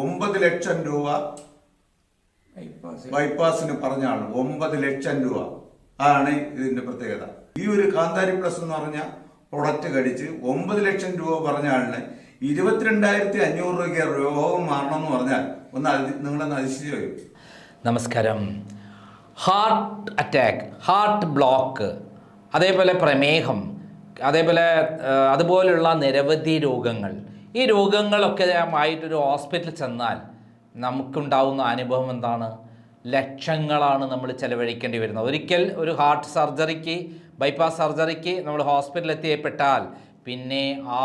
ഒമ്പത് ലക്ഷം രൂപ ബൈപ്പാസിന് പറഞ്ഞാണ് ആൾ ഒമ്പത് ലക്ഷം രൂപ. ആണ് ഇതിന്റെ പ്രത്യേകത. ഈ ഒരു കാന്താരി പ്ലസ് എന്ന് പറഞ്ഞ പ്രൊഡക്റ്റ് കടിച്ച് ഒമ്പത് ലക്ഷം രൂപ പറഞ്ഞ ആളിന് ഇരുപത്തിരണ്ടായിരത്തി അഞ്ഞൂറ് രൂപയ്ക്ക് രോഗം മാറണമെന്ന് പറഞ്ഞാൽ ഒന്ന് നിങ്ങളെ നിങ്ങളൊന്ന് അതിശയിച്ചു വരും നമസ്കാരം. ഹാർട്ട് അറ്റാക്ക് ഹാർട്ട് ബ്ലോക്ക് അതേപോലെ പ്രമേഹം അതേപോലെ അതുപോലുള്ള നിരവധി രോഗങ്ങൾ. ഈ രോഗങ്ങളൊക്കെ ആയിട്ടൊരു ഹോസ്പിറ്റലിൽ ചെന്നാൽ നമുക്കുണ്ടാവുന്ന അനുഭവം എന്താണ്? ലക്ഷങ്ങളാണ് നമ്മൾ ചെലവഴിക്കേണ്ടി വരുന്നത്. ഒരിക്കൽ ഒരു ഹാർട്ട് സർജറിക്ക് ബൈപ്പാസ് സർജറിക്ക് നമ്മൾ ഹോസ്പിറ്റലിൽ എത്തിയപ്പെട്ടാൽ പിന്നെ ആ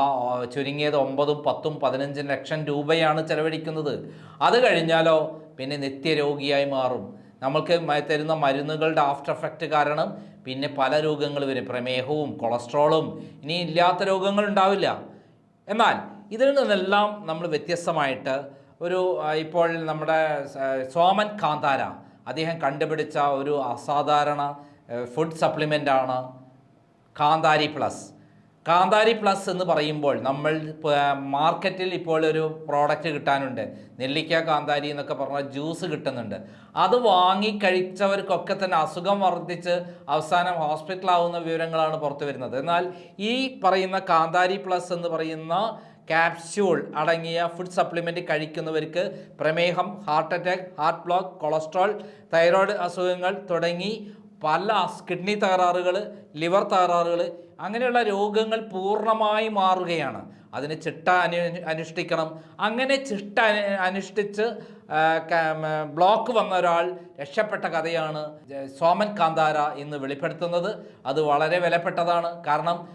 ചുരുങ്ങിയത് ഒമ്പതും പത്തും പതിനഞ്ചും ലക്ഷം രൂപയാണ് ചെലവഴിക്കുന്നത്. അത് കഴിഞ്ഞാലോ പിന്നെ നിത്യരോഗിയായി മാറും. നമ്മൾക്ക് തരുന്ന മരുന്നുകളുടെ ആഫ്റ്റർ എഫക്റ്റ് കാരണം പിന്നെ പല രോഗങ്ങൾ വരും. പ്രമേഹവും കൊളസ്ട്രോളും ഇനി ഇല്ലാത്ത രോഗങ്ങൾ ഉണ്ടാവില്ല. എന്നാൽ ഇതിൽ നിന്നെല്ലാം നമ്മൾ വ്യത്യസ്തമായിട്ട് ഒരു ഇപ്പോൾ നമ്മുടെ സോമൻ കാന്താര അദ്ദേഹം കണ്ടുപിടിച്ച ഒരു അസാധാരണ ഫുഡ് സപ്ലിമെന്റാണ് കാന്താരി പ്ലസ് കാന്താരി പ്ലസ് എന്ന് പറയുമ്പോൾ നമ്മൾ മാർക്കറ്റിൽ ഇപ്പോൾ ഒരു പ്രോഡക്റ്റ് കിട്ടാനുണ്ട്. നെല്ലിക്ക കാന്താരി എന്നൊക്കെ പറഞ്ഞാൽ ജ്യൂസ് കിട്ടുന്നുണ്ട്. അത് വാങ്ങി കഴിച്ചവർക്കൊക്കെ തന്നെ അസുഖം വർദ്ധിച്ച് അവസാനം ഹോസ്പിറ്റലാവുന്ന വിവരങ്ങളാണ് പുറത്തു വരുന്നത് എന്നാൽ ഈ പറയുന്ന കാന്താരി പ്ലസ് എന്ന് പറയുന്ന ക്യാപ്സ്യൂൾ അടങ്ങിയ ഫുഡ് സപ്ലിമെന്റ് കഴിക്കുന്നവർക്ക് പ്രമേഹം heart attack heart block cholesterol thyroid അസുഖങ്ങൾ തുടങ്ങി പല കിഡ്നി തകരാറുകൾ ലിവർ തകരാറുകൾ അങ്ങനെയുള്ള രോഗങ്ങൾ പൂർണമായി മാറുകയാണ്. അതിന് ചിട്ട അനു അനുഷ്ഠിക്കണം. അങ്ങനെ ചിട്ട അനു- അനുഷ്ഠിച്ച് ബ്ലോക്ക് വന്ന ഒരാൾ രക്ഷപ്പെട്ട കഥയാണ് സോമൻ കാന്താര ഇന്ന് വെളിപ്പെടുത്തുന്നത്. അത് വളരെ വിലപ്പെട്ടതാണ്. കാരണം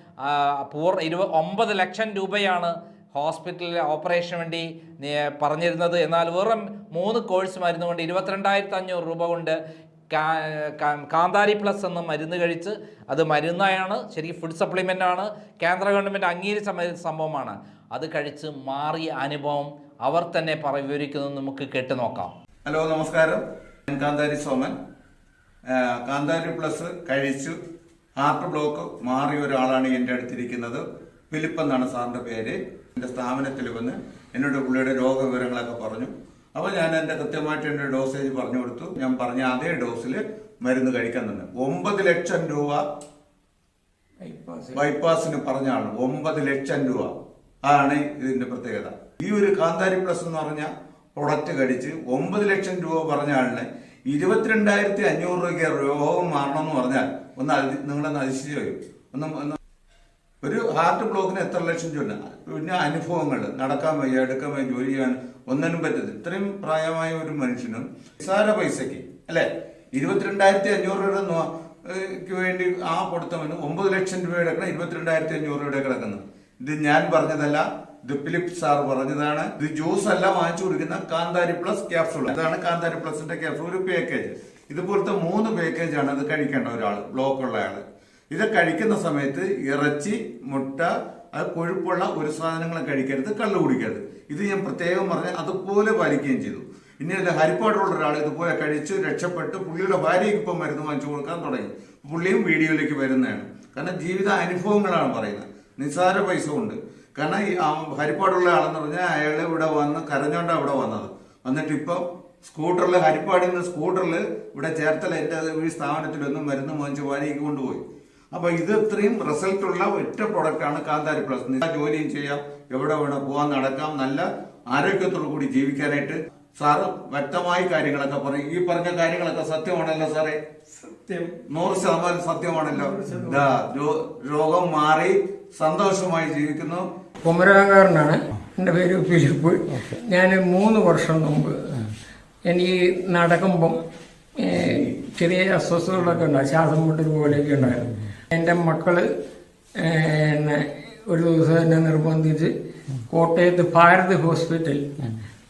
പൂർ ഇരുപ ഒമ്പത് ലക്ഷം രൂപയാണ് ഹോസ്പിറ്റലിൽ ഓപ്പറേഷന് വേണ്ടി പറഞ്ഞിരുന്നത്. എന്നാൽ വെറും മൂന്ന് കോഴ്സ് മരുന്ന് കൊണ്ട് ഇരുപത്തിരണ്ടായിരത്തി അഞ്ഞൂറ് രൂപ കൊണ്ട് കാന്താരി പ്ലസ് എന്ന മരുന്ന് കഴിച്ച് അത് മരുന്നായാണ് ശരിക്കും ഫുഡ് സപ്ലിമെന്റ് ആണ് കേന്ദ്ര ഗവൺമെന്റ് അംഗീകരിച്ച സംഭവമാണ്. അത് കഴിച്ച് മാറിയ അനുഭവം അവർ തന്നെ പറയുന്നത് നമുക്ക് കേട്ടു നോക്കാം. ഹലോ നമസ്കാരം. ഞാൻ കാന്താരി സോമൻ. കാന്താരി പ്ലസ് കഴിച്ചു. ഹാർട്ട് ബ്ലോക്ക് മാറിയ ഒരാളാണ് എന്റെ അടുത്തിരിക്കുന്നത് ഫിലിപ്പ് എന്നാണ് സാറിന്റെ പേര്. എന്റെ സ്ഥാപനത്തിൽ വന്ന് എന്നോട് പുള്ളിയുടെ രോഗവിവരങ്ങളൊക്കെ പറഞ്ഞു. അപ്പോൾ ഞാൻ എന്റെ കൃത്യമായിട്ട് എന്റെ ഡോസേജ് പറഞ്ഞു കൊടുത്തു. ഞാൻ പറഞ്ഞ അതേ ഡോസിൽ മരുന്ന് കഴിക്കാൻ തന്നെ. ഒമ്പത് ലക്ഷം രൂപ ബൈപ്പാസിന് പറഞ്ഞാണ് ഒമ്പത് ലക്ഷം രൂപ അതാണ് ഇതിന്റെ പ്രത്യേകത. ഈ ഒരു കാന്താരി പ്ലസ് എന്ന് പറഞ്ഞ പ്രൊഡക്റ്റ് കഴിച്ച് ഒമ്പത് ലക്ഷം രൂപ പറഞ്ഞ ആളിന് ഇരുപത്തിരണ്ടായിരത്തി അഞ്ഞൂറ് രൂപയ്ക്ക് രോഗം മാറണമെന്ന് പറഞ്ഞാൽ ഒന്ന് അതി- നിങ്ങളൊന്ന് അതിശയിച്ചു വരും ഒന്ന് ഒരു ഹാർട്ട് ബ്ലോക്കിന് എത്ര ലക്ഷം ചൊല്ല പിന്നെ അനുഭവങ്ങൾ നടക്കാൻ വയ്യ എടുക്കാൻ വയ്യ ജോലി ചെയ്യാൻ ഒന്നിനും പറ്റത്തില്ല. ഇത്രയും പ്രായമായ ഒരു മനുഷ്യനും നിസ്സാര പൈസയ്ക്ക് അല്ലെ? ഇരുപത്തിരണ്ടായിരത്തി അഞ്ഞൂറ് രൂപ നോ- ഏഹ് ക്ക് വേണ്ടി ആ കൊടുത്തവന് ഒമ്പത് ലക്ഷം രൂപ എടുക്കണം ഇരുപത്തിരണ്ടായിരത്തി അഞ്ഞൂറ് രൂപയുടെ കിടക്കുന്നത് ഇത് ഞാൻ പറഞ്ഞതല്ല ഇത് ഫിലിപ്പ് സാർ പറഞ്ഞതാണ്. ഇത് ജ്യൂസ് അല്ല വാങ്ങിച്ചു കൊടുക്കുന്ന കാന്താരി പ്ലസ് ക്യാപ്സൂൾ. അതാണ് കാന്താരി പ്ലസിന്റെ ക്യാപ്സൂൾ ഒരു പാക്കേജ് ഇതുപോലത്തെ മൂന്ന് പാക്കേജാണ് ഇത് കഴിക്കേണ്ട ഒരാൾ ബ്ലോക്ക് ഉള്ള ആൾ. ഇത് കഴിക്കുന്ന സമയത്ത് ഇറച്ചി മുട്ട അത് കൊഴുപ്പുള്ള ഒരു സാധനങ്ങളും കഴിക്കരുത് കള്ളു കുടിക്കരുത്. ഇത് ഞാൻ പ്രത്യേകം പറഞ്ഞ് അതുപോലെ പാലിക്കുകയും ചെയ്തു. അല്ല ഹരിപ്പാടുള്ള ഒരാൾ ഇതുപോലെ കഴിച്ച് രക്ഷപ്പെട്ട് പുള്ളിയുടെ ഭാര്യയ്ക്ക് ഇപ്പം മരുന്ന് വാങ്ങിച്ചു കൊടുക്കാൻ തുടങ്ങി. പുള്ളിയും വീഡിയോയിലേക്ക് വരുന്നതാണ്. കാരണം ജീവിത അനുഭവങ്ങളാണ് പറയുന്നത്. നിസ്സാര പൈസ ഉണ്ട്. കാരണം ഈ ഹരിപ്പാടുള്ള ആളെന്ന് പറഞ്ഞാൽ അയാൾ ഇവിടെ വന്ന് കരഞ്ഞോണ്ടാണ് ഇവിടെ വന്നത്. വന്നിട്ട് ഇപ്പം സ്കൂട്ടറിൽ ഹരിപ്പാടിൽ നിന്ന് സ്കൂട്ടറിൽ ഇവിടെ ചേർത്തല എന്റെ ഈ സ്ഥാപനത്തിലൊന്നും മരുന്ന് വാങ്ങിച്ച് ഭാര്യയ്ക്ക് കൊണ്ടുപോയി. അപ്പൊ ഇത് ഇത്രയും റിസൾട്ട് ഉള്ള ഒറ്റ പ്രോഡക്റ്റ് ആണ് കാന്താരി പ്ലസ് നിങ്ങൾ ജോലിയും ചെയ്യാം. എവിടെ വേണം പോവാൻ നടക്കാം. നല്ല ആരോഗ്യത്തോടു കൂടി ജീവിക്കാനായിട്ട് സാറ് വ്യക്തമായി കാര്യങ്ങളൊക്കെ പറയും ഈ പറഞ്ഞ കാര്യങ്ങളൊക്കെ സത്യമാണല്ലോ സാറേ? സത്യം. നൂറ് ശതമാനം സത്യമാണല്ലോ? ദാ, രോഗം മാറി സന്തോഷമായി ജീവിക്കുന്നു. കുമരകാരനാണ്. എന്റെ പേര് ഫിലിപ്പ്. ഞാൻ മൂന്ന് വർഷം മുമ്പ് എനിക്ക് നടക്കുമ്പം ചെറിയ അസ്വസ്ഥതകളൊക്കെ ഉണ്ടായി. ശ്വാസം മുട്ടൽ പോലെയൊക്കെ ഉണ്ടായിരുന്നു. എന്റെ മക്കൾ ഒരു ദിവസം എന്നെ നിർബന്ധിച്ച് കോട്ടയത്ത് ഭാരത് ഹോസ്പിറ്റൽ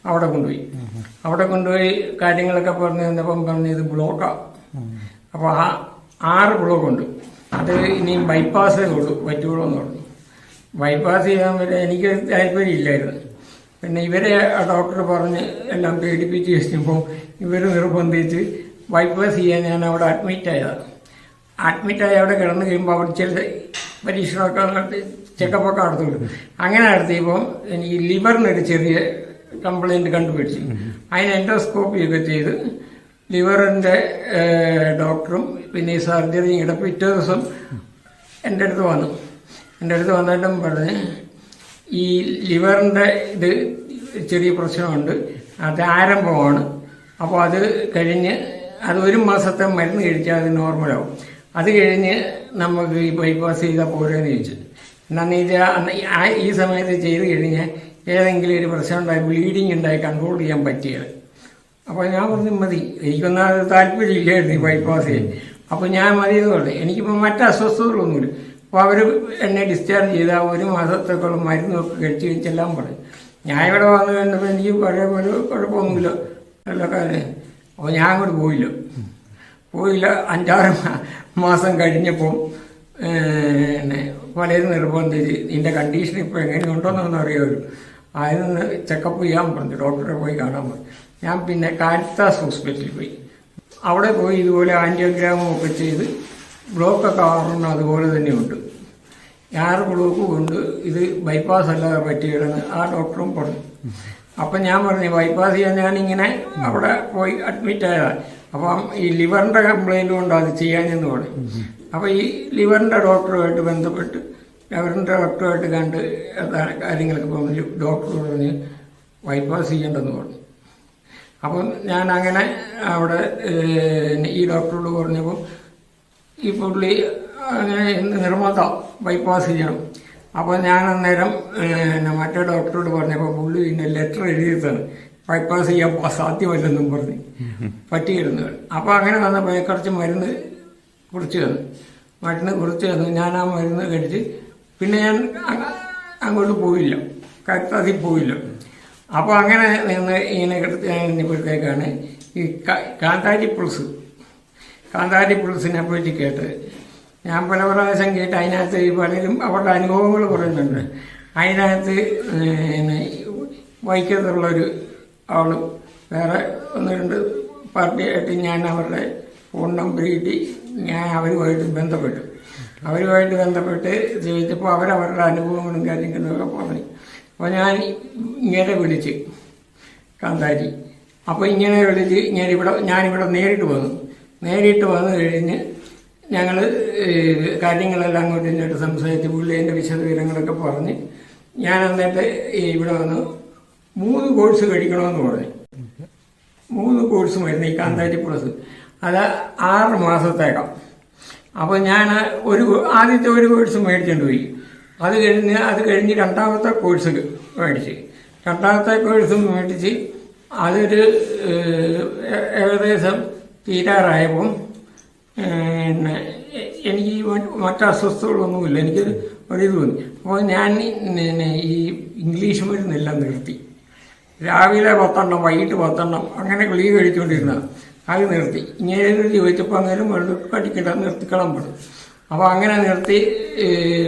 അവിടെ കൊണ്ടുപോയി. അവിടെ കൊണ്ടുപോയി കാര്യങ്ങളൊക്കെ പറഞ്ഞു തന്നപ്പം പറഞ്ഞു ഇത് ബ്ലോക്കാണ് അപ്പോൾ ആ ആറ് ബ്ലോക്കുണ്ട്. അത് ഇനിയും ബൈപ്പാസേ ഉള്ളൂ പറ്റുള്ളൂ എന്ന് പറഞ്ഞു. ബൈപ്പാസ് ചെയ്യാൻ വരെ എനിക്ക് താല്പര്യമില്ലായിരുന്നു. പിന്നെ ഇവരെ ഡോക്ടർ പറഞ്ഞ് എല്ലാം പേടിപ്പിച്ച് കഴിഞ്ഞപ്പോൾ ഇവർ നിർബന്ധിച്ച് ബൈപ്പാസ് ചെയ്യാൻ ഞാൻ അവിടെ അഡ്മിറ്റ് ആയതാണ്. അഡ്മിറ്റായി അവിടെ കിടന്നു കഴിയുമ്പോൾ അവിടെ ചില പരീക്ഷണമൊക്കെ നടത്തി ചെക്കപ്പൊക്കെ നടത്തുള്ളൂ അങ്ങനെ നടത്തിയപ്പോൾ എനിക്ക് ലിവറിനൊരു ചെറിയ കംപ്ലൈന്റ് കണ്ടുപിടിച്ചു. അതിന് എൻഡോസ്കോപ്പി ഒക്കെ ചെയ്ത് ലിവറിന്റെ ഡോക്ടറും പിന്നെ ഈ സർജറിയും ഇവിടെ പിറ്റേ ദിവസം എന്റെ അടുത്ത് വന്നു. എന്റെ അടുത്ത് വന്നിട്ടും പറഞ്ഞ് ഈ ലിവറിന്റെ ഇത് ചെറിയ പ്രശ്നമുണ്ട് അത് ആരംഭമാണ്. അപ്പോൾ അത് കഴിഞ്ഞ് അത് ഒരു മാസത്തെ മരുന്ന് കഴിച്ചാൽ അത് നോർമലാവും അത് കഴിഞ്ഞ് നമുക്ക് ഈ ബൈപ്പാസ് ചെയ്താൽ പോരെന്ന് ചോദിച്ചു. എന്നാന്ന് വെച്ചാൽ ഈ- സമയത്ത് ചെയ്ത് കഴിഞ്ഞാൽ ഏതെങ്കിലും ഒരു പ്രശ്നം ഉണ്ടായി ബ്ലീഡിങ് ഉണ്ടായി കൺട്രോൾ ചെയ്യാൻ പറ്റിയത്. അപ്പോൾ ഞാൻ പറഞ്ഞു മതി എനിക്കൊന്നും അത് താല്പര്യമില്ലായിരുന്നു ഈ ബൈപ്പാസ് ചെയ്യാൻ. അപ്പോൾ ഞാൻ മതി എന്ന് പറഞ്ഞു. എനിക്കിപ്പോൾ മറ്റ് അസ്വസ്ഥതകളൊന്നുമില്ല. അപ്പോൾ അവർ എന്നെ ഡിസ്ചാർജ് ചെയ്ത ഒരു മാസത്തേക്കുള്ള മരുന്നൊക്കെ കഴിച്ച് കഴിച്ചെല്ലാം പറഞ്ഞു. ഞാൻ ഇവിടെ വന്നു കഴിഞ്ഞപ്പോൾ എനിക്ക് പഴയ പോലെ കുഴപ്പമൊന്നുമില്ല. നല്ല കാര്യം അപ്പോൾ ഞാൻ അങ്ങോട്ട് പോയില്ല. പോയില്ല. അഞ്ചാറ് മാസം കഴിഞ്ഞപ്പോൾ പിന്നെ പലരും നിർബന്ധിച്ച് നിന്റെ കണ്ടീഷൻ ഇപ്പോൾ എങ്ങനെയുണ്ടോന്നൊന്നും അറിയാമല്ലോ അതിനൊന്ന് ചെക്കപ്പ് ചെയ്യാൻ പറഞ്ഞു. ഡോക്ടറെ പോയി കാണാൻ പറഞ്ഞു. ഞാൻ പിന്നെ കാരിത്താസ് ഹോസ്പിറ്റലിൽ പോയി. അവിടെ പോയി ഇതുപോലെ ആന്റിയോഗ്രാമും ഒക്കെ ചെയ്ത് ബ്ലോക്കൊക്കെ ആറുണ്ട് അതുപോലെ തന്നെയുണ്ട്. ആറ് ബ്ലോക്ക് കൊണ്ട് ഇത് ബൈപ്പാസ് അല്ലാതെ പറ്റിയിടുന്ന് ആ ഡോക്ടറും പറഞ്ഞു. അപ്പം ഞാൻ പറഞ്ഞു ബൈപ്പാസ് ചെയ്യാൻ ഞാനിങ്ങനെ അവിടെ പോയി അഡ്മിറ്റ് ആയതാണ് അപ്പം ഈ ലിവറിന്റെ കംപ്ലൈന്റ് കൊണ്ട് അത് ചെയ്യാനെന്ന് പറയും. അപ്പോൾ ഈ ലിവറിന്റെ ഡോക്ടറുമായിട്ട് ബന്ധപ്പെട്ട് ലിവറിന്റെ ഡോക്ടറുമായിട്ട് കണ്ട് കാര്യങ്ങളൊക്കെ പറഞ്ഞു ഡോക്ടർ പറഞ്ഞ് ബൈപ്പാസ് ചെയ്യേണ്ടെന്ന് പറഞ്ഞു. അപ്പം ഞാൻ അങ്ങനെ അവിടെ ഈ ഡോക്ടറോട് പറഞ്ഞപ്പോൾ ഈ പുള്ളി അങ്ങനെ നിർബന്ധം ബൈപ്പാസ് ചെയ്യണം. അപ്പോൾ ഞാൻ അന്നേരം മറ്റേ ഡോക്ടറോട് പറഞ്ഞപ്പോൾ പുള്ളി പിന്നെ ലെറ്റർ എഴുതിയതാണ്. ബൈപ്പാസ് ചെയ്യാൻ സാധ്യമല്ലെന്നും പറഞ്ഞ് പറ്റിയിരുന്നു അപ്പോൾ അങ്ങനെ വന്നപ്പോൾ കുറച്ച് മരുന്ന് കുറിച്ച് തന്നു. മരുന്ന് കുറിച്ച് തന്നു. ഞാൻ ആ മരുന്ന് കഴിച്ച് പിന്നെ ഞാൻ അങ്ങോട്ട് പോയില്ല. കരുത്താതി പോയില്ല. അപ്പോൾ അങ്ങനെ നിന്ന് ഇങ്ങനെ കഴിഞ്ഞപ്പോഴത്തേക്കാണ് ഈ ക- കാന്താരി പുളിസ്. കാന്താരി പുളിസിനെ പറ്റി കേട്ട് ഞാൻ പല പ്രാവശ്യം കേട്ട് അതിനകത്ത് ഈ പലരും അവരുടെ അനുഭവങ്ങൾ പറയുന്നുണ്ട്. അതിനകത്ത് വൈക്കത്തുള്ളൊരു ആളും വേറെ ഒന്ന് രണ്ട് പാർട്ടിയായിട്ട് ഞാൻ അവരുടെ ഫോൺ നമ്പർ കിട്ടി. ഞാൻ അവരുമായിട്ട് ബന്ധപ്പെട്ടു. അവരുമായിട്ട് ബന്ധപ്പെട്ട് ചോദിച്ചപ്പോൾ അവരവരുടെ അനുഭവങ്ങളും കാര്യങ്ങളും ഒക്കെ പറഞ്ഞു. അപ്പോൾ ഞാൻ ഇങ്ങനെ വിളിച്ച് കാന്താരി. അപ്പോൾ ഇങ്ങനെ വിളിച്ച് ഞാൻ ഞാനിവിടെ നേരിട്ട് വന്നു. നേരിട്ട് വന്നു കഴിഞ്ഞ് ഞങ്ങൾ കാര്യങ്ങളെല്ലാം അങ്ങോട്ട് ഇങ്ങോട്ട് സംസാരിച്ച് പുള്ളി എന്റെ വിശദവിവരങ്ങളൊക്കെ പറഞ്ഞ് ഞാൻ എന്നിട്ട് ഇവിടെ വന്ന്. മൂന്ന് കോഴ്സ് കഴിക്കണമെന്ന് പറഞ്ഞു. മൂന്ന് കോഴ്സ് മരുന്ന് ഈ കാന്താരി പ്ലസ്. അത് ആറ് മാസത്തേക്കാം അപ്പോൾ ഞാൻ ഒരു ആദ്യത്തെ ഒരു കോഴ്സ് മേടിച്ചുകൊണ്ട് പോയി. അത് കഴിഞ്ഞ് അത് കഴിഞ്ഞ് രണ്ടാമത്തെ കോഴ്സ് മേടിച്ച്. രണ്ടാമത്തെ കോഴ്സ് മേടിച്ച് അതൊരു ഏകദേശം തീരാറായപ്പോൾ പിന്നെ എനിക്ക് മറ്റ് അസ്വസ്ഥതകളൊന്നുമില്ല. എനിക്ക് ഒരു ഇത് തോന്നി. അപ്പോൾ ഞാൻ ഈ ഇംഗ്ലീഷ് മരുന്നെല്ലാം നിർത്തി. രാവിലെ പത്തെണ്ണം വൈകിട്ട് പത്തെണ്ണം അങ്ങനെ ഗുളിക കഴിച്ചുകൊണ്ടിരുന്ന അത് നിർത്തി. ഇങ്ങനെ ചോദിച്ചപ്പോൾ അങ്ങനെ വെള്ളം നിർത്തിക്കളം പെടും പറഞ്ഞു. അപ്പോൾ അങ്ങനെ നിർത്തി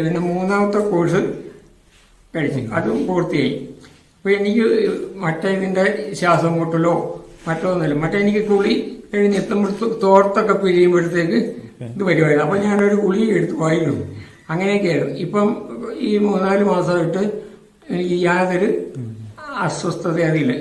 പിന്നെ മൂന്നാമത്തെ കോഴ്സ് കഴിച്ചു. അതും പൂർത്തിയായി. അപ്പോൾ എനിക്ക് മറ്റേ ഇതിന്റെ ശ്വാസം മുട്ടലോ മറ്റോ ഒന്നുമില്ല. മറ്റേ എനിക്ക് കുളി കഴിഞ്ഞ് എത്തുമ്പോൾ തോർത്തൊക്കെ പിരിയുമ്പോഴത്തേക്ക് ഇത് വരുമായിരുന്നു അപ്പോൾ ഞാനൊരു കുളി എടുത്ത് വായിരുന്നു അങ്ങനെയൊക്കെയായിരുന്നു. ഇപ്പം ഈ മൂന്നാൽ മാസമായിട്ട് എനിക്ക് യാതൊരു അസ്വസ്ഥത അതില്ല